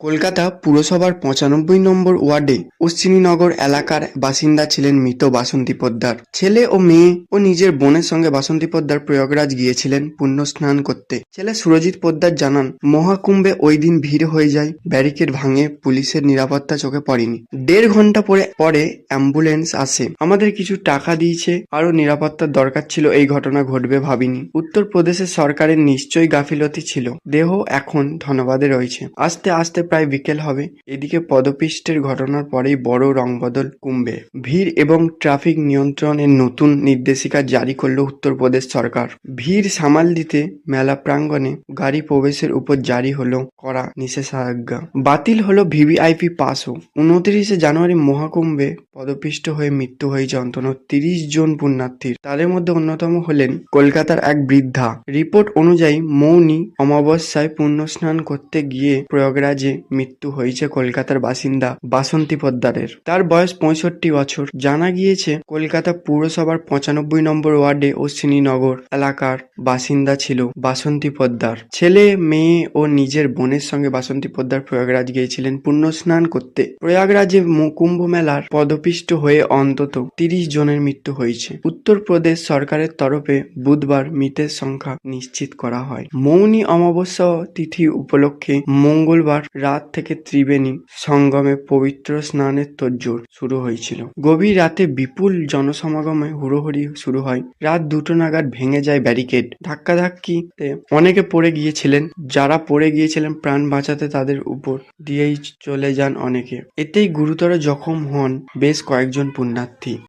কলকাতা পুরসভার পঁচানব্বই নম্বর ওয়ার্ডে অশ্বিনীনগর এলাকার বাসিন্দা ছিলেন মৃত বাসন্তী পোদ্দার। ছেলে ও মেয়ে ও নিজের বোনের সঙ্গে বাসন্তী পোদ্দার প্রয়াগরাজ গিয়েছিলেন পুণ্য স্নান করতে। ছেলে সুরজিৎ পোদ্দার জানান, মহাকুম্ভে ওই দিন ভিড় হয়ে যায়, ব্যারিকেড ভাঙে পুলিশের নিরাপত্তা চোখে পড়েনি। দেড় ঘণ্টা পরে পরে অ্যাম্বুলেন্স আসে। আমাদের কিছু টাকা দিয়েছে আরও নিরাপত্তার দরকার ছিল, এই ঘটনা ঘটবে ভাবিনি। উত্তরপ্রদেশের সরকারের নিশ্চয়ই গাফিলতি ছিল। দেহ এখন ধনবাদে রয়েছে। আস্তে আস্তে প্রায় বিকেল হবে। এদিকে পদপিষ্টের ঘটনার পরেই বড় রংবদল কুম্ভে ভিড় এবং ট্রাফিক নিয়ন্ত্রণের নতুন নির্দেশিকা জারি করল উত্তরপ্রদেশ সরকার। ভিড় সামাল দিতে মেলা প্রাঙ্গণে গাড়ি প্রবেশের উপর জারি হলো করা নিষেধাজ্ঞা। বাতিল হলো ভিভিআইপি পাসও। উনত্রিশে জানুয়ারি মহাকুম্ভে পদপিষ্ট হয়ে মৃত্যু হয়েছে অন্তত তিরিশ জন পুণ্যার্থীর। তাদের মধ্যে অন্যতম হলেন কলকাতার এক বৃদ্ধা। রিপোর্ট অনুযায়ী মৌনী অমাবস্যায় পুণ্য স্নান করতে গিয়ে প্রয়াগরাজে মৃত্যু হয়েছে কলকাতার বাসিন্দা বাসন্তী পোদ্দারের। তার বয়স পঁয়ষট্টি বছর। জানা গিয়েছে, কলকাতা পুরসভার পঁচানব্বই নম্বর ওয়ার্ডে অশ্বিনীনগর এলাকার বাসিন্দা ছিল বাসন্তী পোদ্দার। ছেলে, মেয়ে ও নিজের বোনের সঙ্গে বাসন্তী পোদ্দার প্রয়াগরাজ গিয়েছিলেন পুণ্য স্নান করতে। প্রয়াগরাজে কুম্ভ মেলার পদপিষ্ট হয়ে অন্তত তিরিশ জনের মৃত্যু হয়েছে। উত্তরপ্রদেশ সরকারের তরফে বুধবার মৃতের সংখ্যা নিশ্চিত করা হয়। মৌনী অমাবস্যা তিথি উপলক্ষে মঙ্গলবার রাত থেকে ত্রিবেণী সঙ্গমে পবিত্র স্নানের তোড়জোড় শুরু হয়েছিল। গভীর রাতে বিপুল জনসমাগমে হুড়োহুড়ি শুরু হয়। রাত দুটো নাগাদ ভেঙে যায় ব্যারিকেড। ধাক্কাধাক্কিতে অনেকে পড়ে গিয়েছিলেন। যারা পড়ে গিয়েছিলেন প্রাণ বাঁচাতে তাদের উপর দিয়েই চলে যান অনেকে। এতেই গুরুতর জখম হন বেশ কয়েকজন পুণ্যার্থী।